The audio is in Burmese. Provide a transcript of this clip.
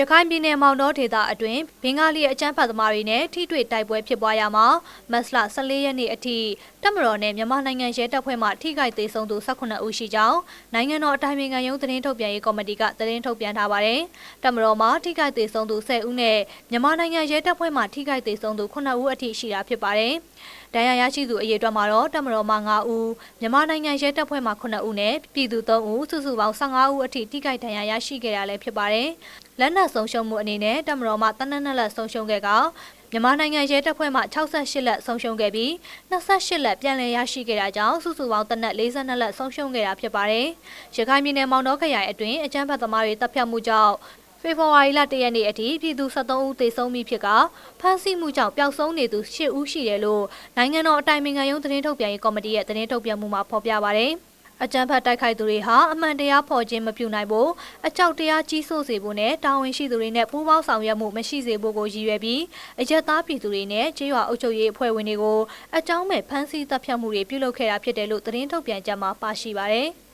ရခိုင်ပြည်နယ်မောင်တော်ဒေသအတွင်းဘင်္ဂလီအကြမ်းဖက်သမားတွေနဲ့ထိတွေ့တိုက်ပွဲဖြစ်ပွားရမှာမတ်လ14ရက်နေ့အထိတပ်မတော်နဲ့မြန်မာနိုင်ငံရဲတပ်ဖွဲ့မှထိခိုက်သေးဆုံးသူ18ဦးရှိကြောင်းနိုင်ငံတော်အတိုင်ပင်ခံရုံးသတင်းထုတ်ပြန်ရေးကော်မတီကသတင်းထုတ်ပြန်ထားပါတယ်။တပ်မတော်မှထိခိုက်သေးဆုံးသူ10ဦးနဲ့မြန်မာနိုင်ငံရဲတပ်ဖွဲ့မှထိခိုက်သေးဆုံးသူ9ဦးအထိရှိတာဖြစ်ပါတယ်။ဒဏ်ရာရရှိသူအရေအတွက်မှာတော့တပ်မတော်မှ9ဦးမြန်မာနိုင်ငံရဲတပ်ဖွဲ့မှ9ဦးနဲ့ပြည်သူ3ဦးစုစုပေါင်း15ဦးအထိထိခိုက်ဒဏ်ရာရရှိခဲ့တာလည်းဖြစ်ပါတယ်။လက်နက်ဆုံးရှုံးမှုအနေနဲ့တပ်မတော်မှတနက်နက်လက်ဆုံးရှုံးခဲ့ကမြန်မာနိုင်ငံရဲတပ်ဖွဲ့မှ68လက်ဆုံးရှုံးခဲ့ပြီး28လက်ပြန်လည်ရရှိခဲ့တာကြောင့်စုစုပေါင်းတနက်42လက်ဆုံးရှုံးခဲ့တာဖြစ်ပါတယ်။ရခိုင်ပြည်နယ်မောင်တော်ခရိုင်အတွင်းအကြမ်းဖက်သမားတွေတပ်ဖြတ်မှုကြောင့် ဖေဖော်ဝါရီလ၁ရက်နေ့အထိပြည်သူ73ဦးသေဆုံးပြီဖြစ်ကဖမ်းဆီးမှုကြောင့်ပျောက်ဆုံးနေသူ10ဦးရှိတယ်လို့နိုင်ငံတော်အတိုင်ပင်ခံရုံးသတင်းထုတ်ပြန်ရေးကော်မတီရဲ့သတင်းထုတ်ပြန်မှုမှာဖော်ပြပါတယ်။အကြမ်းဖက်တိုက်ခိုက်သူတွေဟာအမှန်တရားဖော်ခြင်းမပြုနိုင်ဖို့အကြောက်တရားကြီးစိုးစေဖို့နဲ့တာဝန်ရှိသူတွေနဲ့ပူးပေါင်းဆောင်ရွက်မှုမရှိစေဖို့ကိုရည်ရွယ်ပြီးအကြက်သားပြည်သူတွေနဲ့ကျေးရွာအုပ်ချုပ်ရေးအဖွဲ့ဝင်တွေကိုအကြောင်းမဲ့ဖမ်းဆီးတပ်ဖြတ်မှုတွေပြုလုပ်ခဲ့တာဖြစ်တယ်လို့သတင်းထုတ်ပြန်ကြမှာပါရှိပါတယ်။